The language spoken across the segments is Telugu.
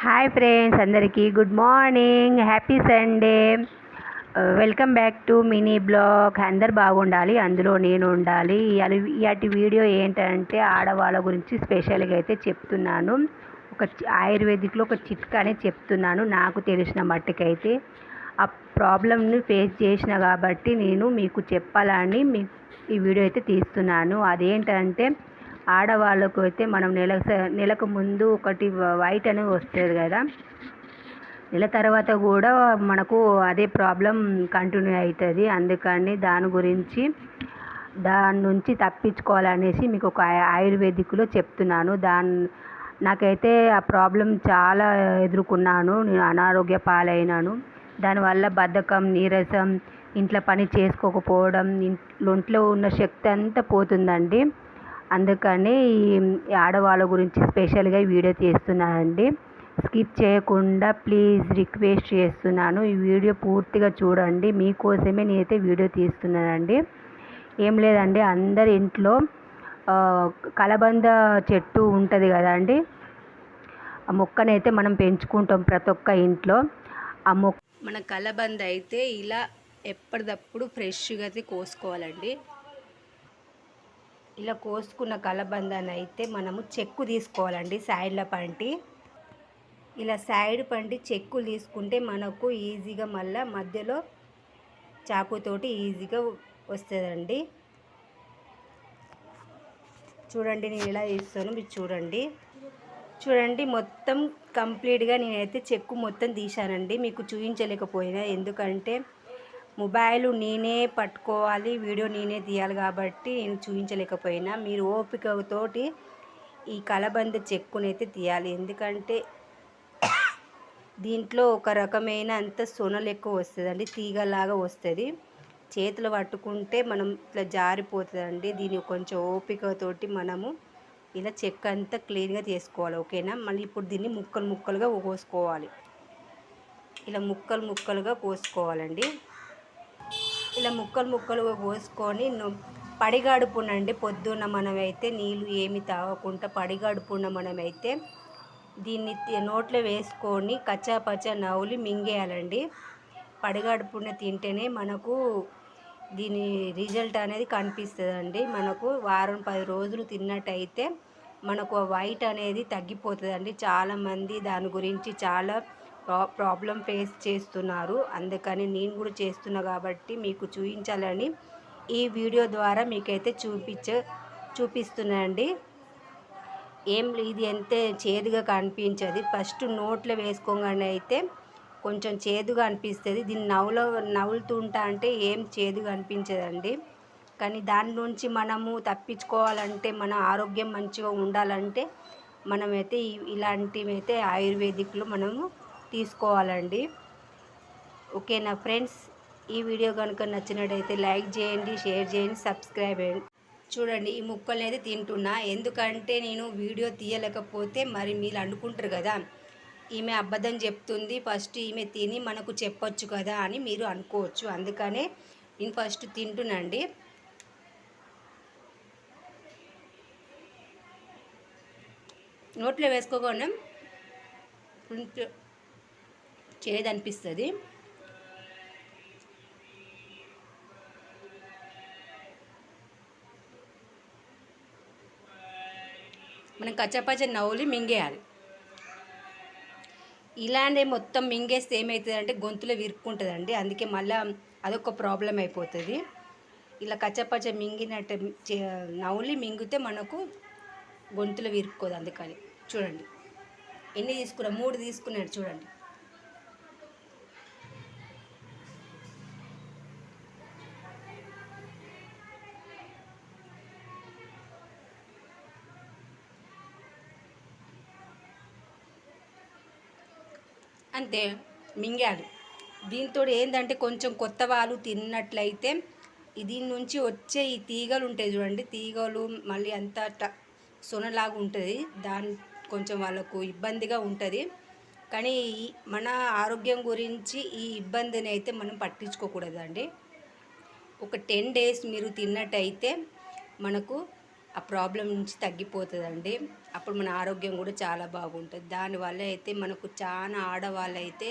హాయ్ ఫ్రెండ్స్ అందరికీ good morning happy Sunday welcome back to mini blog అందరు బాగుండాలి అందులో నేను ఉండాలి. ఇవాళ వీడియో ఏంటంటే ఆడవాళ్ళ గురించి స్పెషల్గా అయితే చెప్తున్నాను. ఒక చి- ఆయుర్వేదిక్లో ఒక చిట్కా చెప్తున్నాను. నాకు తెలిసిన మట్టుకైతే ఆ ప్రాబ్లమ్ని ఫేస్ చేసిన కాబట్టి నేను మీకు చెప్పాలని మీ ఈ వీడియో అయితే తీస్తున్నాను. అదేంటంటే ఆడవాళ్ళకు అయితే మనం నెల నెలకు ముందు ఒకటి వైట్ అనేది వస్తుంది కదా. నెల తర్వాత కూడా మనకు అదే ప్రాబ్లం కంటిన్యూ అవుతుంది అందుకని దాని గురించి దాని నుంచి తప్పించుకోవాలనేసి మీకు ఒక ఆయుర్వేదిక్లో చెప్తున్నాను. దాని నాకైతే ఆ ప్రాబ్లం చాలా ఎదుర్కొన్నాను. నేను అనారోగ్య పాలైనాను. దానివల్ల బద్ధకం నీరసం ఇంట్లో పని చేసుకోకపోవడం ఇంట్లో ఉన్న శక్తి అంతా పోతుందండి. అందుకని ఈ ఆడవాళ్ళ గురించి స్పెషల్గా ఈ వీడియో తీస్తున్నానండి. స్కిప్ చేయకుండా ప్లీజ్ రిక్వెస్ట్ చేస్తున్నాను. ఈ వీడియో పూర్తిగా చూడండి. మీకోసమే నేనైతే వీడియో తీస్తున్నానండి. ఏం లేదండి అందరి ఇంట్లో కలబంద చెట్టు ఉంటుంది కదండి. ఆ మొక్కనైతే మనం పెంచుకుంటాం ప్రతి ఒక్క ఇంట్లో. ఆ మొక్క మన కలబంద అయితే ఇలా ఎప్పటికప్పుడు ఫ్రెష్గా అయితే కోసుకోవాలండి. ఇలా కోసుకున్న కలబందాన్ని అయితే మనము చెక్కు తీసుకోవాలండి సైడ్ల పంటి. ఇలా సైడ్ పంటి చెక్కులు తీసుకుంటే మనకు ఈజీగా మళ్ళా మధ్యలో చాకుతోటి ఈజీగా వస్తుందండి. చూడండి నేను ఎలా తీస్తాను మీరు చూడండి. చూడండి మొత్తం కంప్లీట్గా నేనైతే చెక్కు మొత్తం తీశానండి మీకు చూపించలేకపోయినా. ఎందుకంటే మొబైల్ నేనే పట్టుకోవాలి వీడియో నేనే తీయాలి కాబట్టి నేను చూపించలేకపోయినా. మీరు ఓపికతోటి ఈ కలబంద చెక్కునైతే తీయాలి. ఎందుకంటే దీంట్లో ఒక రకమైన అంత సొనలు ఎక్కువ వస్తుందండి తీగలాగా వస్తుంది. చేతులు పట్టుకుంటే మనం ఇట్లా జారిపోతుందండి. దీన్ని కొంచెం ఓపికతోటి మనము ఇలా చెక్క అంతా క్లీన్గా చేసుకోవాలి ఓకేనా? మళ్ళీ ఇప్పుడు దీన్ని ముక్కలు ముక్కలుగా కోసుకోవాలి ఇలా ముక్కలు ముక్కలుగా కోసుకోవాలండి ఇలా ముక్కలు ముక్కలుగా కోసుకొని ను- పడిగాడుపునండి పొద్దున్న మనమైతే నీళ్ళు ఏమి తాగకుండా పడిగాడుపున మనమైతే దీన్ని నోట్లో వేసుకొని కచ్చా పచ్చా నవ్వులి మింగేయాలండి. పడిగాడుపున తింటేనే మనకు దీని రిజల్ట్ అనేది కనిపిస్తుందండి. మనకు వారం పది రోజులు తిన్నట్టయితే మనకు ఆ వైట్ అనేది తగ్గిపోతుందండి. చాలామంది దాని గురించి చాలా ప్రాబ్లం ఫేస్ చేస్తున్నారు. అందుకని నేను కూడా చేస్తున్నా కాబట్టి మీకు చూపించాలని ఈ వీడియో ద్వారా మీకైతే చూపించ చూపిస్తున్నానండి. ఏం ఇది ఎంతే చేదుగా కనిపించదు. ఫస్ట్ నోట్లో వేసుకోగానే అయితే కొంచెం చేదుగా అనిపిస్తుంది. దీన్ని నవ్వులో నవ్వులుతుంటా అంటే ఏం చేదుగా అనిపించదండి. కానీ దాని నుంచి మనము తప్పించుకోవాలంటే మన ఆరోగ్యం మంచిగా ఉండాలంటే మనమైతే ఇలాంటివైతే ఇలాంటివి అయితే ఆయుర్వేదిక్లో మనము తీసుకోవాలండి. ఓకేనా ఫ్రెండ్స్? ఈ వీడియో కనుక నచ్చినట్టయితే లైక్ చేయండి షేర్ చేయండి సబ్స్క్రైబ్ చేయండి. చూడండి ఈ ముక్కల్ని అయితే తింటున్నా. ఎందుకంటే నేను వీడియో తీయలేకపోతే మరి మీరు అనుకుంటారు కదా ఈమె అబద్ధం చెప్తుంది ఫస్ట్ ఈమె తిని మనకు చెప్పొచ్చు కదా అని మీరు అనుకోవచ్చు. అందుకనే నేను ఫస్ట్ తింటున్నాండి. నోట్లో వేసుకోకుండా కొంచెం అనిపిస్తుంది మనం కచ్చపచ్చ నవ్వులు మింగేయాలి. ఇలానే మొత్తం మింగేస్తే ఏమవుతుందంటే గొంతులో విరుక్కుంటుందండి. అందుకే మళ్ళీ అదొక ప్రాబ్లం అయిపోతుంది. ఇలా కచ్చపచ్చ మింగినట్టు చే- నవ్వులి మింగితే మనకు గొంతులో విరుక్కోదు అందుకని. చూడండి. ఎన్ని తీసుకున్నా? మూడు తీసుకున్నాడు చూడండి. అంతే మింగాలి. దీంతో ఏంటంటే కొంచెం కొత్త వాళ్ళు తిన్నట్లయితే దీని నుంచి వచ్చే ఈ తీగలు ఉంటాయి చూడండి. తీగలు మళ్ళీ అంత సొనలాగా ఉంటుంది. దాని కొంచెం వాళ్ళకు ఇబ్బందిగా ఉంటుంది. కానీ ఈ- మన ఆరోగ్యం గురించి ఈ ఇబ్బందిని అయితే మనం పట్టించుకోకూడదండి. ఒక టెన్ డేస్ మీరు తిన్నట్టయితే మనకు ఆ ప్రాబ్లం నుంచి తగ్గిపోతుందండి. అప్పుడు మన ఆరోగ్యం కూడా చాలా బాగుంటుంది. దానివల్ల అయితే మనకు చాలా ఆడవాళ్ళు అయితే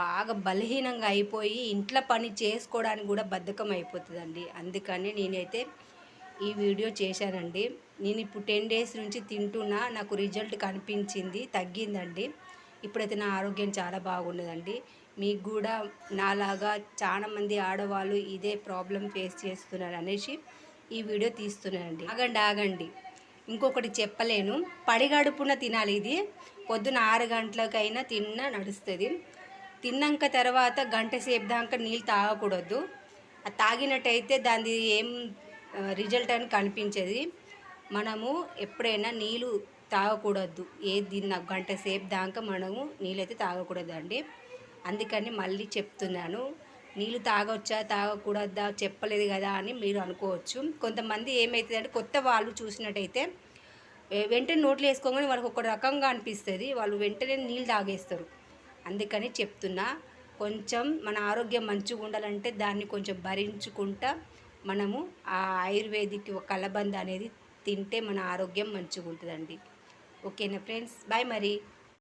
బాగా బలహీనంగా అయిపోయి ఇంట్లో పని చేసుకోవడానికి కూడా బద్ధకం అయిపోతుందండి అందుకని నేనైతే ఈ వీడియో చేశానండి. నేను ఇప్పుడు టెన్ డేస్ నుంచి తింటున్నా నాకు రిజల్ట్ కనిపించింది తగ్గిందండి. ఇప్పుడైతే నా ఆరోగ్యం చాలా బాగున్నదండి. మీకు కూడా నాలాగా చాలా మంది ఆడవాళ్ళు ఇదే ప్రాబ్లం ఫేస్ చేస్తున్నారు అనేసి ఈ వీడియో తీస్తున్నానండి ఆగండి ఆగండి. ఇంకొకటి చెప్పలేను. పడిగడుపున తినాలి ఇది. పొద్దున ఆరు గంటలకైనా తిన్నా నడుస్తుంది. తిన్నాక తర్వాత గంట సేపు దాకా నీళ్ళు తాగకూడదు. అది తాగినట్టయితే దాని ఏం రిజల్ట్ అని కనిపించేది. మనము ఎప్పుడైనా నీళ్ళు తాగకూడదు. ఏ తిన్నా గంట సేపు దాకా మనము నీళ్ళైతే తాగకూడదండి. అందుకని మళ్ళీ చెప్తున్నాను. నీళ్ళు తాగొచ్చా తాగకూడదా చెప్పలేదు కదా అని మీరు అనుకోవచ్చు. కొంతమంది ఏమవుతుందంటే కొత్త వాళ్ళు చూసినట్టయితే వెంటనే నోట్లు వేసుకోగానే వాళ్ళకి ఒక రకంగా అనిపిస్తుంది. వాళ్ళు వెంటనే నీళ్ళు తాగేస్తారు. అందుకని చెప్తున్నా కొంచెం మన ఆరోగ్యం మంచిగా ఉండాలంటే దాన్ని కొంచెం భరించుకుంటా మనము ఆ ఆయుర్వేదిక్ కలబంద అనేది తింటే మన ఆరోగ్యం మంచిగా ఉంటుందండి. ఓకేనా ఫ్రెండ్స్? బాయ్ మరి.